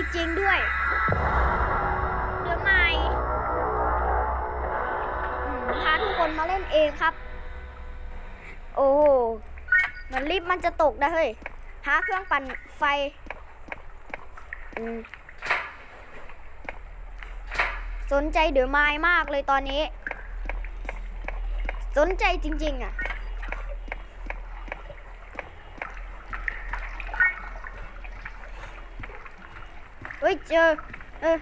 จริงๆด้วยเรือใหม่พาทุกคนมาเล่นเองครับ โอ้โหมันลิฟต์มันจะตกนะเฮ้ยหาเครื่องปั่นไฟสนใจเดือไม้มากเลยตอนนี้ สนใจจริง ๆ อะ เฮ้ยเจอเออ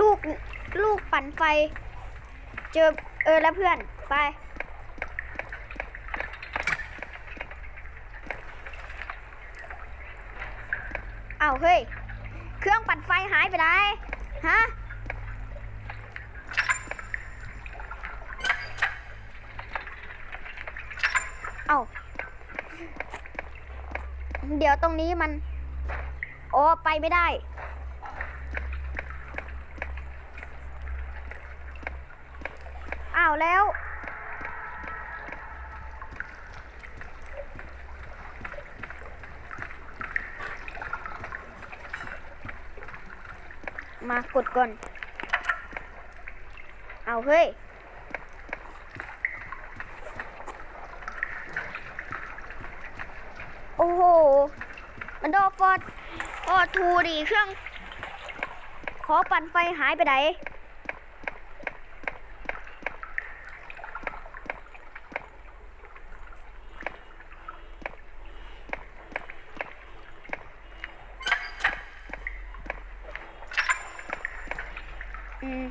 ลูกลูกปั่นไฟ เจอเออแล้วเพื่อนไปเอาเฮ้ย เครื่องปั่นไฟหายไปไหนฮะเอาเดี๋ยวตรงนี้มัน โอ้ไปไม่ได้ อ้าวแล้ว มากดก่อน เอาเฮ้ยโอ้โห มันโดฟอดโอ้ทูดีเครื่อง ขอปั่นไฟหายไปไหน อืม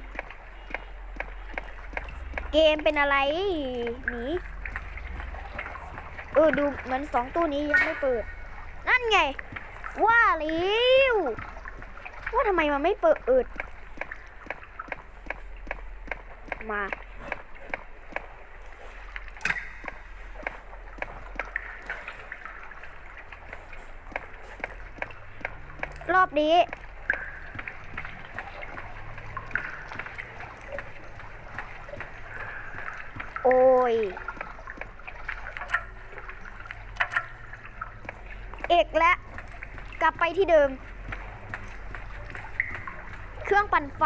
เกมเป็นอะไรหนีเออดูเหมือนสองตู้นี้ยังไม่เปิด นั่นไง ว่าแล้วว่าทำไมมันไม่เปิดมา รอบนี้ ยเอกและกลับไปที่เดิม เครื่องปั่นไฟ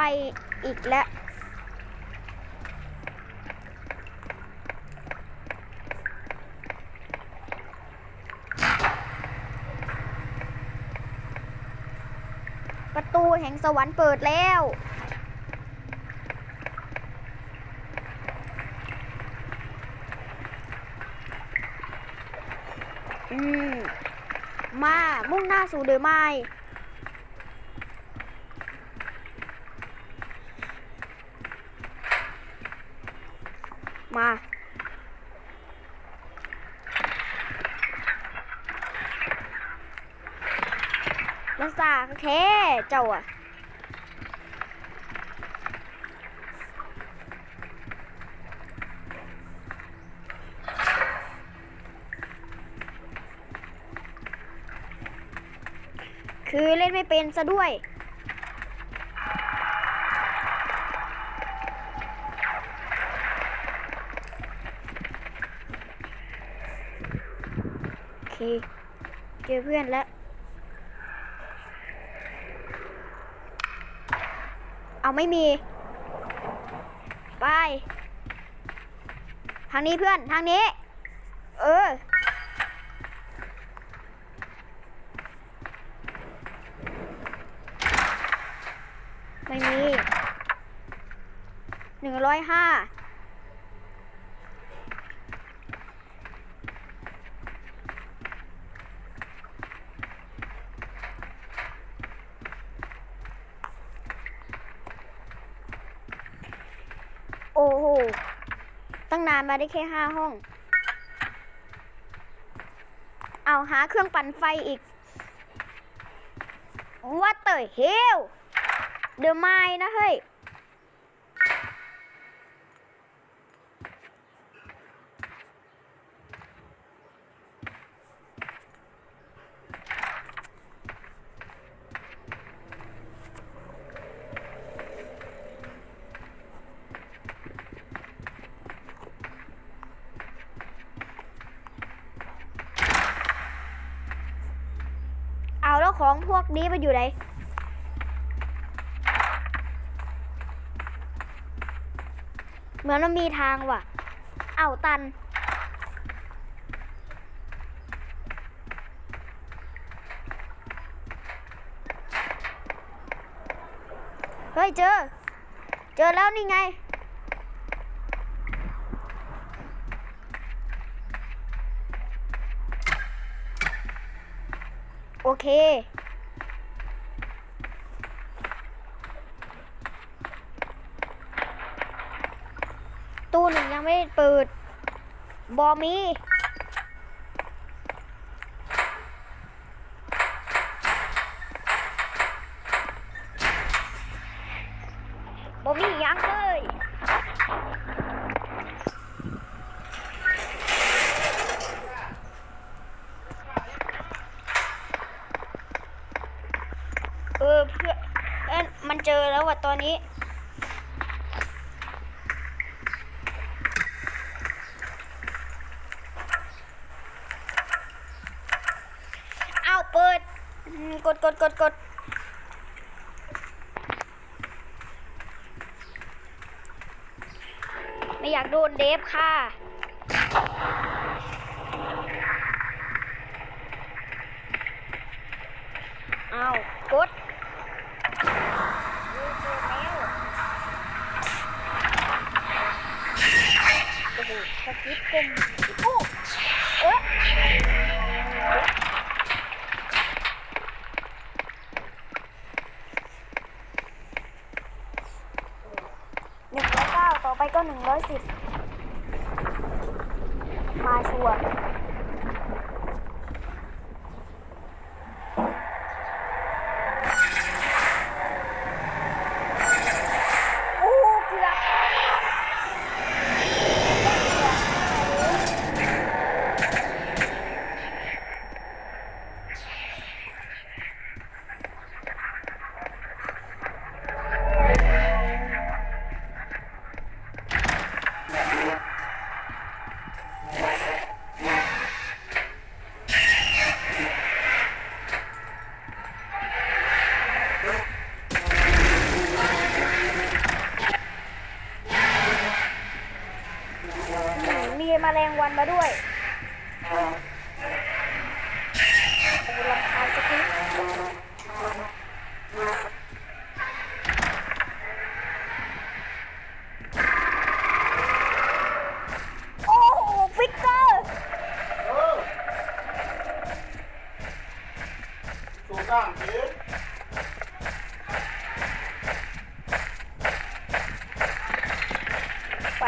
อีกแล้วประตูแห่งสวรรค์เปิดแล้ว อืม มุ่งหน้าสู่เดอะไม่มา มาสากแท้เจ้าอะ คือเล่นไม่เป็นซะด้วย โอเค เจอเพื่อนแล้ว เอาไม่มี ไป ทางนี้เพื่อน ทางนี้ เออ ไม่มี หนึ่ งร้อยห้าโอ้โห ตั้งนานมาได้แค่ห้าห้อง เอาหาเครื่องปั่นไฟอีก What the hell เดอะไมล์นะเฮ้ย พวกนี้ไปอยู่ไหนเหมือนมันมีทางว่ะ เอาตัน เฮ้ยเจอ เจอแล้วนี่ไง โอเค ตู้หนึ่งยังไม่เปิด บอมีบอมียังเลยเออเพื่อนมันเจอแล้วว่ะตอนนี้ เปิด กดกดกดกดไม่อยากโดนเดฟค่ะ เอากดโอ้โหสกิปกลมโอ้เอ๊ะหนึ่งร้อยเก้าต่อ ไปก็หนึ่งร้อยสิบมาชัวร์โอ้เกือบ อืมมีแมลงวันมาด้วย โอ้ลำคาญสกิปโอ้โหฟิกเกอร์เออตัวกลางเอ๊ะไป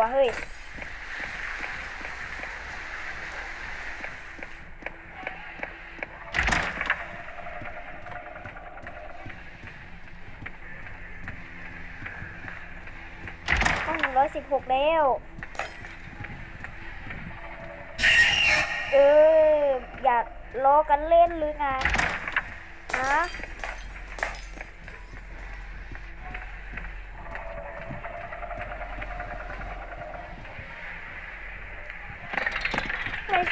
วะเฮ้ยห้องหนึ่งร้อยสิบหกแล้ว เออ อยากล้อกันเล่นหรือไงฮะ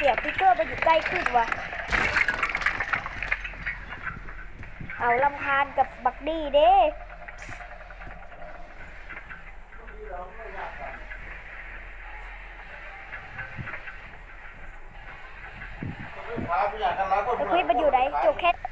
เสียฟิกเกอร์ไปอยู่ใกล้ขึ้นวะ เอาลำคาญกับบักดี้เด้พาไปอยากกันแล้วก็ไอควิดมันอยู่ไหนจบแค่